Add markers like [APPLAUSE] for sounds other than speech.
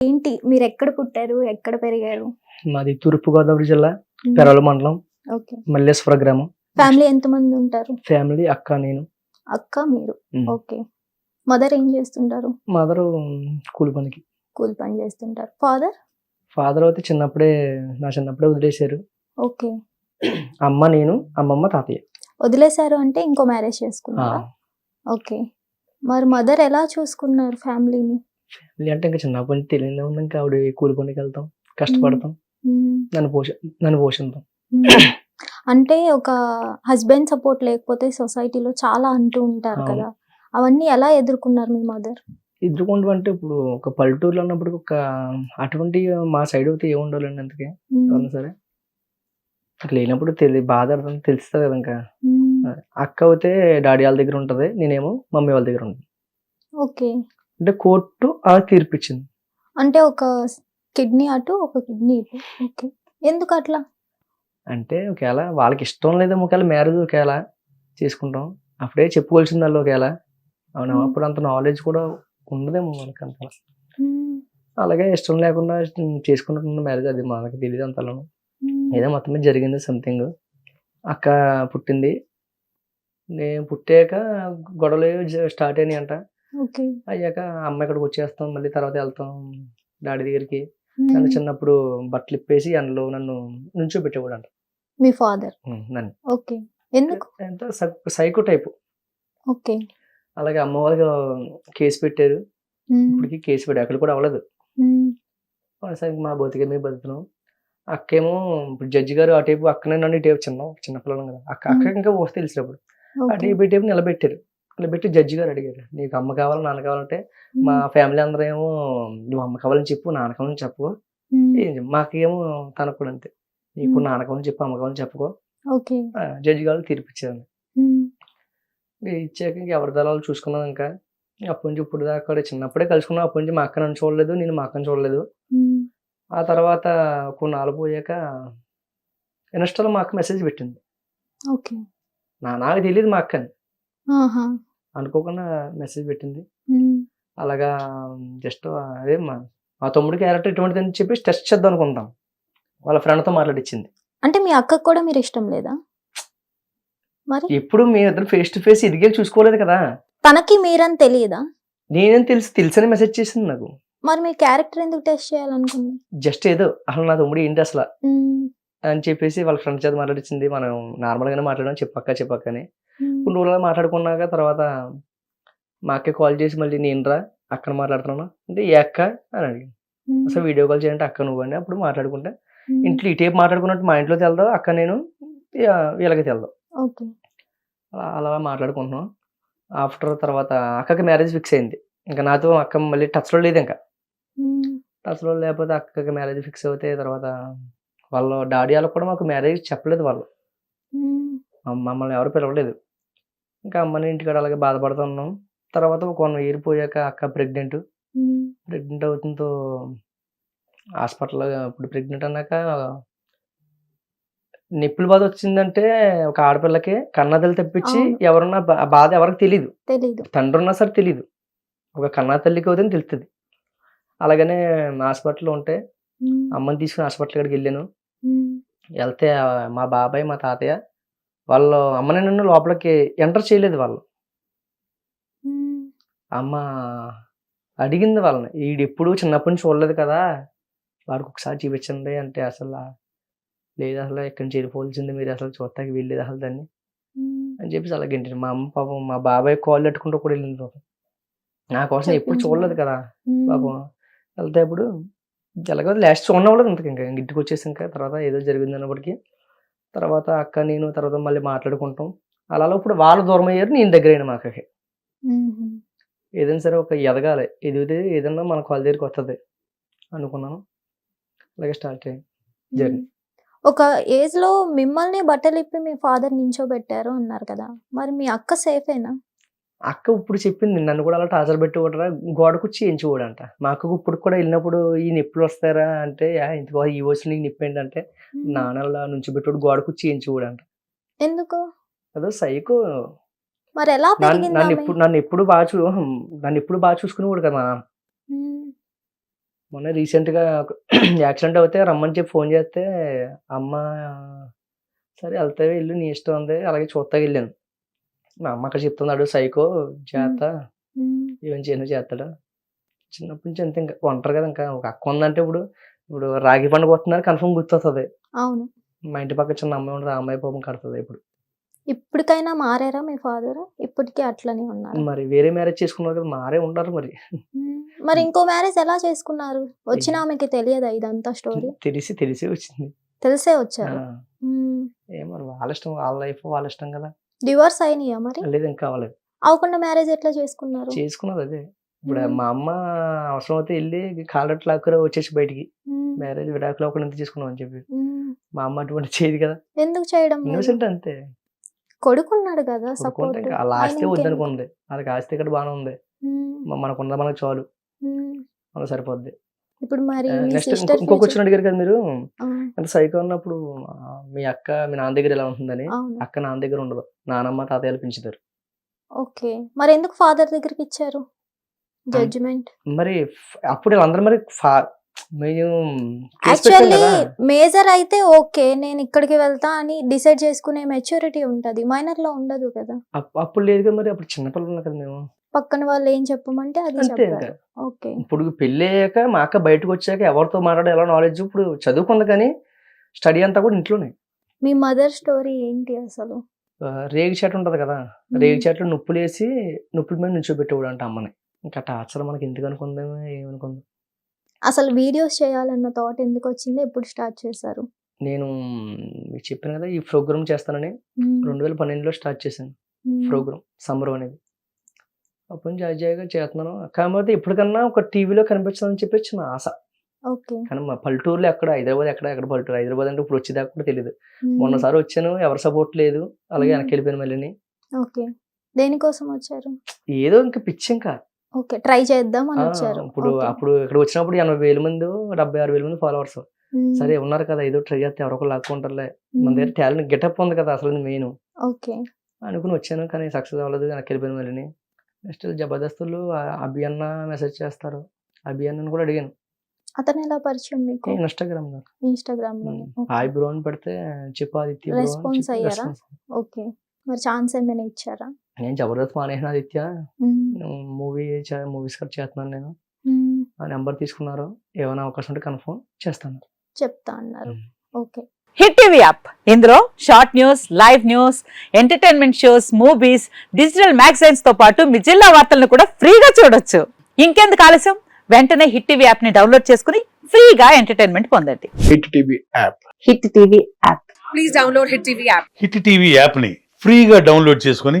ఏంటి? మీరు ఎక్కడ పుట్టారు? ఎక్కడ పెరిగారు? మాది తూర్పుగోదావరి జిల్లా పెరవల మండలం ఓకే. మల్లేశ్వర గ్రామం. ఫ్యామిలీ ఎంతమంది ఉంటారు? ఫ్యామిలీ అక్క నేను. అక్క మీరు. ఓకే. మదర్ ఏం చేస్తుంటారు? మదర్ కూలి పనికి. కూలి పని చేస్తుంటారు. ఫాదర్? ఫాదర్ అయితే చిన్నప్పుడే నా చిన్నప్పుడే వదిలేశారు. ఓకే. అమ్మ నేను అమ్మమ్మ తాతయ్య. వదిలేశారు అంటే ఇంకో మ్యారేజ్ చేసుకున్నారా? ఓకే. మరి మదర్ ఎలా చూసుకున్నారు ఫ్యామిలీని? ఫ్యామిలీ అంటే ఇంకా చిన్నప్పటి నుంచి తెలియదు ఉంది ఇంకా ఆవిడ కూలి పనికి వెళ్తాం కష్టపడతాం. నన్ను పోష నన్ను మ్మ్. అంటే ఒక హస్బెండ్ సపోర్ట్ లేకపోతే సొసైటీలో చాలా అంటూ ఉంటారు. కదా అవన్నీ ఎలా ఎదుర్కొన్నారు మీ మదర్? ఎదుర్కొంటూ అంటే ఇప్పుడు ఒక పల్లెటూరులో ఉన్నప్పుడు ఒక అటువంటి మా సైడ్ అయితే ఏమి ఉండాలండి అందుకే ఎవరన్నా సరే. అట్లా లేనప్పుడు తెలి బాధ అర్థం తెలుస్తుంది కదా ఇంకా. అక్క అయితే డాడీ వాళ్ళ దగ్గర ఉంటది నేనేమో మమ్మీ వాళ్ళ దగ్గర ఉంటాను ఓకే. అంటే కోర్టు అలా తీర్పిచ్చింది. అంటే ఒక కిడ్నీ అటు ఒక కిడ్నీ ఇటు. ఓకే. ఎందుకు అట్లా? అంటే ఒకవేళ వాళ్ళకి ఇష్టం లేదేమో ఒకవేళ మ్యారేజ్ ఒకవేళ చేసుకుంటాం. అప్పుడే చెప్పుకోవాల్సింది వాళ్ళు ఒకవేళ. అవునా. అప్పుడు అంత నాలెడ్జ్ కూడా ఉండదేమో మనకి అంత. అలాగే ఇష్టం లేకుండా చేసుకుంటున్న మ్యారేజ్ అది మనకి తెలియదు అంతలో. ఏదో మొత్తం మీద జరిగింది సంథింగ్ అక్క పుట్టింది. నేను పుట్టాక గొడవలు స్టార్ట్ అయినాయి అంట అయ్యాక అమ్మ ఇక్కడికి వచ్చేస్తాం మళ్ళీ తర్వాత వెళ్తాం డాడీ దగ్గరికి. నన్ను చిన్నప్పుడు బట్టలు ఇప్పేసి అందులో నన్ను నుంచో పెట్టేవాడు అంట మీ ఫాదర్? నన్ను. ఓకే. ఎందుకు? ఎంత సైకో టైపు. ఓకే. అలాగే అమ్మ వాళ్ళకి కేసు పెట్టారు. ఇప్పటికి కేసు పెట్టారు. అక్కడ కూడా అవ్వలేదు. మా బతికే మేము బతుకుతున్నాం. అక్కేమో ఇప్పుడు జడ్జి గారు ఆ టైపు అక్కనే నన్ను ఇటేపు చిన్న చిన్నపిల్లలు కదా. అక్క అక్క ఇంకా ఊహ తెలిసినప్పుడు. ఆ. టేపు టేపు నిలబెట్టారు. నిలబెట్టి జడ్జి గారు అడిగారు. నీకు అమ్మ కావాలి నాన్న కావాలంటే మా. ఫ్యామిలీ అందరూ ఏమో నువ్వు అమ్మ కావాలని చెప్పు నాన్న కావాలని చెప్పు. మాకేమో తనకు కూడా అంతే. నీకు. నాన్న కావాలని చెప్పు అమ్మ కావాలని చెప్పుకో జడ్జి గారు తీర్పిచ్చారు. ఇచ్చాక ఇంక ఎవరి దళాలు చూసుకున్నాం ఇంకా. అప్పటి నుంచి ఇప్పుడు దాకా కూడా చిన్నప్పుడే కలుసుకున్నాం. అప్పటి నుంచి మా అక్క నన్ను చూడలేదు నేను మా అక్కని చూడలేదు. ఆ తర్వాత కొన్నాళ్ళు పోయాక ఇన్స్టాలో మా అక్క మెసేజ్ పెట్టింది. ఓకే. నా నాకు తెలియదు మా అక్కని. అనుకోకుండా మెసేజ్ పెట్టింది. అలాగా జస్ట్ అదే మా మా తమ్ముడి క్యారెక్టర్ ఇటువంటిది అని చెప్పి టెస్ట్ చేద్దాం అనుకుంటాం వాళ్ళ ఫ్రెండ్తో మాట్లాడిచ్చింది. అంటే మీ అక్కకు కూడా మీరు ఇష్టం లేదా? మరి? ఎప్పుడు మీ ఇద్దరు ఫేస్ టు ఫేస్ ఇదిగే చూసుకోలేదు కదా. తనకి మీరని తెలియదా? నేనేం తెలుసు తెలుసని మెసేజ్ చేసింది నాకు. మరి మీ క్యారెక్టర్ ఎందుకు టెస్ట్ చేయాలనుకుంది? జస్ట్ ఏదో అసలు నా తమ్ముడు ఏంటి అసలు. అని చెప్పేసి వాళ్ళ ఫ్రెండ్ చేత మాట్లాడించింది మనం నార్మల్ గానే మాట్లాడడం చెప్పక్క చెప్పక్క అని మ్మ్. కొన్ని రోజులు మాట్లాడుకున్నాక తర్వాత మా అక్క కాల్ చేసి మళ్ళీ నేను రా అక్కడ మాట్లాడుతున్నాను? అంటే ఏ అక్క? అని అడిగి. అసలు వీడియో కాల్ చేయంటే అక్క నువ్వు అని అప్పుడు మాట్లాడుకుంటే. ఇంట్లో టైప్ మాట్లాడుకున్నట్టు మా ఇంట్లో తెలదాం అక్క నేను వీళ్ళకి తెలదాం ఓకే. అలా అలా మాట్లాడుకుంటున్నాం. ఆఫ్టర్ తర్వాత అక్కకి మ్యారేజ్ ఫిక్స్ అయింది. ఇంకా నాతో అక్క మళ్ళీ టచ్లో లేదు ఇంకా. టచ్లో లేకపోతే అక్కకి మ్యారేజ్ ఫిక్స్ అవుతే తర్వాత వాళ్ళు డాడీ వాళ్ళకి కూడా మాకు మ్యారేజ్ చెప్పలేదు వాళ్ళు. మ్మ్. మమ్మ- మమ్మల్ని ఎవరు పిలవలేదు. ఇంకా అమ్మని ఇంటికాడ అలాగే బాధపడుతున్నాం తర్వాత ఒక వన్ ఇయర్ పోయాక అక్క ప్రెగ్నెంట్. ప్రెగ్నెంట్ అవుతుందో హాస్పిటల్ ఇప్పుడు ప్రెగ్నెంట్ అన్నాక నొప్పుల బాధ వచ్చిందంటే ఒక ఆడపిల్లకి కన్నతల్లి తప్పించి. ఎవరున్నా బాధ ఎవరికి తెలియదు తెలీదు తండ్రి ఉన్నా సరే తెలియదు ఒక కన్నా తల్లికి అవుతుంది తెలుస్తుంది అలాగనే హాస్పిటల్లో ఉంటే మ్మ్. అమ్మని తీసుకుని హాస్పిటల్ కాడికి వెళ్ళాను. వెళ్తే మా బాబాయ్ మా తాతయ్య వాళ్ళు అమ్మని నన్ను లోపలికి ఎంటర్ చేయలేదు వాళ్ళు మ్మ్. అమ్మ అడిగింది వాళ్ళని వీడు ఎప్పుడు చిన్నప్పటి నుంచి చూడలేదు కదా వాడికి ఒకసారి చూపించండి అంటే అసలు లేదు అసలు ఎక్కడి నుంచి వెళ్ళిపోవాల్సింది మీరు అసలు చూడటానికి వెళ్ళలేదు అసలు దాన్ని. అని చెప్పేసి అలా గంటి మా అమ్మ పాపం మా బాబాయ్ కాల్ పెట్టుకుంటూ కూడా వెళ్ళింది పాపం నా కోసం ఎప్పుడు. చూడలేదు కదా. పాపం వెళ్తే ఇప్పుడు ఎలాగో లాస్ట్ చూడనవ్వలేదు ఇంతకు ఇంకా ఇంటికి వచ్చేసి ఇంకా తర్వాత ఏదో జరిగింది అన్నప్పటికీ తర్వాత అక్క నేను తర్వాత మళ్ళీ మాట్లాడుకుంటాం. అలా ఇప్పుడు వాళ్ళు దూరం అయ్యారు నేను దగ్గర అయిన మా అక్కకి. ఏదైనా సరే ఒక ఎదగాలి. ఎదిగితే ఏదన్నా మన కాల్ దగ్గరికి వస్తుంది అనుకున్నాను. అలాగే స్టార్ట్ అయ్యింది జర్నీ. ఒక ఏజ్లో మిమ్మల్ని బట్టలు ఇప్పి మీ ఫాదర్ నించోబెట్టారు అన్నారు కదా. మరి మీ అక్క సేఫేనా? అక్క ఇప్పుడు చెప్పింది నన్ను కూడా అలా టార్చర్ పెట్టి కూడా గోడకొచ్చి ఎంచుకోడంట మా అక్కకు ఇప్పుడు కూడా వెళ్ళినప్పుడు ఈ నొప్పులు వస్తారా అంటే "యా, ఇంతకో ఈ వయసు నీకు నొప్పి ఏంటంటే. నాన్నలా నుంచి పెట్టుడు గోడకొచ్చి ఎంచుకోడంట ఎందుకు? అదో సైకో. మరి ఎలా నన్ను? ఎప్పుడు నన్ను ఎప్పుడు బాగా చూ నన్ను ఎప్పుడు బాగా చూసుకునేవాడు కదా. మొన్న రీసెంట్గా [CLEARS THROAT] యాక్సిడెంట్ అవుతే రమ్మని చెప్పి ఫోన్ చేస్తే అమ్మ సరే వెళ్తావే వెళ్ళు నీ ఇష్టం ఉంది అలాగే చూస్తాకి వెళ్ళాను. మా అమ్మ అక్కడ చెప్తున్నాడు సైకో చేత ఏం చేయను చేస్తాడు. చిన్నప్పటి నుంచి అంతే ఇంకా ఒంటరి కదా ఇంకా ఒక అక్క ఉందంటే ఇప్పుడు ఇప్పుడు రాగి పండుగ వస్తున్నారు కన్ఫర్మ్ గుర్తొస్తుంది. అవును. మా ఇంటి పక్క చిన్న అమ్మాయి ఉండదు ఆ అమ్మాయి పాపం కడుతుంది ఇప్పుడు. ఇప్పటికైనా మారారా మీ ఫాదర్? ఇప్పటికీ అట్లనే ఉన్నారు? మరి వేరే మ్యారేజ్ చేసుకున్నారు కదా మారే ఉండరు మరి. మరి ఇంకో మ్యారేజ్ ఎలా చేసుకున్నారు? వచ్చిన ఆమెకి తెలియదా ఇదంతా స్టోరీ? తెలిసి తెలిసి వచ్చింది. తెలిసే వచ్చారు? ఏ మరి వాళ్ళ ఇష్టం వాళ్ళ లైఫ్ వాళ్ళ ఇష్టం కదా. డివోర్స్ అయినాయా మరి? లేదు ఇంకా అవ్వలేదు. అవకుండా మ్యారేజ్ ఎట్లా చేసుకున్నారు? చేసుకున్నది అదే. ఇప్పుడు. మా అమ్మ అవసరం అయితే వెళ్ళి కాలట్ లాక్కురా వచ్చేసి బయటికి. మ్యారేజ్ విడాకులు ఒకటి ఎంత చేసుకున్నాం అని చెప్పి. మా అమ్మ అటువంటి చేయదు కదా. ఎందుకు చేయడం? ఇన్నోసెంట్ అంతే. కొడుకున్నాడు కదా సపోర్ట్. వాళ్ళ ఆస్తి వద్దనుకుంది. వాళ్ళకి ఆస్తి ఇక్కడ బాగానే ఉంది. మ- మనకున్న మనకు చాలు. మనకు సరిపోద్ది. ఇప్పుడు మరి ఇంకొక వచ్చిన అడిగారు కదా మీరు? అంటే సైకో ఉన్నప్పుడు మీ అక్క మీ నాన్న దగ్గర ఎలా ఉంటుందని. అక్క నాన్న దగ్గర ఉండదు. నానమ్మ తాతయ్యలు పెంచుతారు. ఓకే. మరి ఎందుకు ఫాదర్ దగ్గరికి ఇచ్చారు? జడ్జిమెంట్ మరి అప్పుడు వీళ్ళందరూ మరి యాక్చువల్లీ మేజర్ అయితే ఓకే నేను ఇక్కడికి వెళ్తా అని డిసైడ్ చేసుకునే మెచ్యూరిటీ ఉంటది. మైనర్లో ఉండదు కదా. అప్- అప్పుడు లేదు కదా మరి అప్పుడు చిన్నపిల్లలు ఉన్నాం కదా మేము. పక్కన వాళ్ళు ఏం చెప్పమంటే అది చెప్పారు. ఓకే. ఇప్పుడు పెళ్ళి అయ్యాక మా అక్క బయటకు వచ్చాక ఎవరితో మాట్లాడే ఎలా నాలెడ్జ్ ఇప్పుడు చదువుకుంది కానీ స్టడీ అంతా కూడా ఇంట్లోనే. మీ మదర్ స్టోరీ ఏంటి అసలు? రేగి చెట్టు ఉంటది కదా. రేగి చెట్లు నొప్పులు వేసి నొప్పుల మీద నుంచోబెట్టేవాడు అంట అమ్మని. ఇంకా టార్చర్ మనకి ఎందుకు ఏమనుకుందాం. అసలు వీడియోస్ చేయాలన్న థాట్ ఎందుకు వచ్చింది ఎప్పుడు స్టార్ట్ చేశారు? నేను మీకు చెప్పాను కదా ఈ ప్రోగ్రామ్ చేస్తానని. రెండు వేల పన్నెండులో స్టార్ట్ చేశాను. ప్రోగ్రామ్ సమ్మర్ అనేది. అప్పటి నుంచి అజయ్గా చేస్తున్నాను. కాకపోతే ఎప్పటికన్నా ఒక టీవీలో కనిపించాలని చెప్పేసి నా ఆశ. ఓకే. కానీ మా పల్లెటూరులో ఎక్కడ హైదరాబాద్ ఎక్కడ ఎక్కడ పల్లెటూరు? హైదరాబాద్ అంటే ఇప్పుడు వచ్చేదాకా కూడా తెలియదు. మొన్నసారి వచ్చాను ఎవరి సపోర్ట్ లేదు. అలాగే. వెనక్కి వెళ్ళిపోయాను మళ్ళీ ఓకే. దేనికోసం వచ్చారు? ఏదో ఇంకా పిచ్చి ఇంకా ఓకే. ట్రై చేద్దాం అని వచ్చారు. ఇప్పుడు. అప్పుడు ఇక్కడ వచ్చినప్పుడు ఎనభై వేల మంది డెబ్బై ఆరు వేల మంది ఫాలోవర్స్. సరే ఉన్నారు కదా ఏదో ట్రై చేస్తే ఎవరో ఒకరు లాక్కుంటారులే. మన. దగ్గర టాలెంట్ గెటప్ ఉంది కదా అసలు మెయిన్. ఓకే. అనుకుని వచ్చాను కానీ సక్సెస్ అవ్వలేదు వెనక్కి వెళ్ళిపోయాను మళ్ళీ నెక్స్ట్ జబర్దస్తులు అభి అన్న మెసేజ్ చేస్తారు. అభి అన్నని కూడా అడిగాను. అతను ఎలా పరిచయం మీకు? ఇన్స్టాగ్రామ్లో ఇన్స్టాగ్రామ్లో హాయ్ బ్రో అని పెడితే చెప్పు ఆదిత్య bro అని Response చెప్పి అయ్యారా? ఓకే. మరి ఛాన్స్ ఏమైనా ఇచ్చారా? నేను జబర్దస్త్ మానేసిన ఆదిత్య. మూవీ మూవీస్ కట్ చేస్తున్నాను నేను. ఆ నెంబర్ తీసుకున్నారు. ఏమైనా అవకాశం ఉంటే కన్ఫర్మ్ చేస్తాను. చెప్తా అన్నారు. ఓకే. Hit TV app. ఇందులో short news live news entertainment shows movies digital మ్యాగజైన్స్తో పాటు మీ జిల్లా వార్తలను కూడా ఫ్రీగా చూడొచ్చు. ఇంకెందుకు ఆలస్యం? వెంటనే హిట్ టీవీ యాప్ని డౌన్లోడ్ చేసుకుని ఫ్రీగా ఎంటర్టైన్మెంట్ పొందండి. Hit TV app. Hit TV app. Please download Hit TV app. Hit TV యాప్ని ఫ్రీగా డౌన్లోడ్ చేసుకొని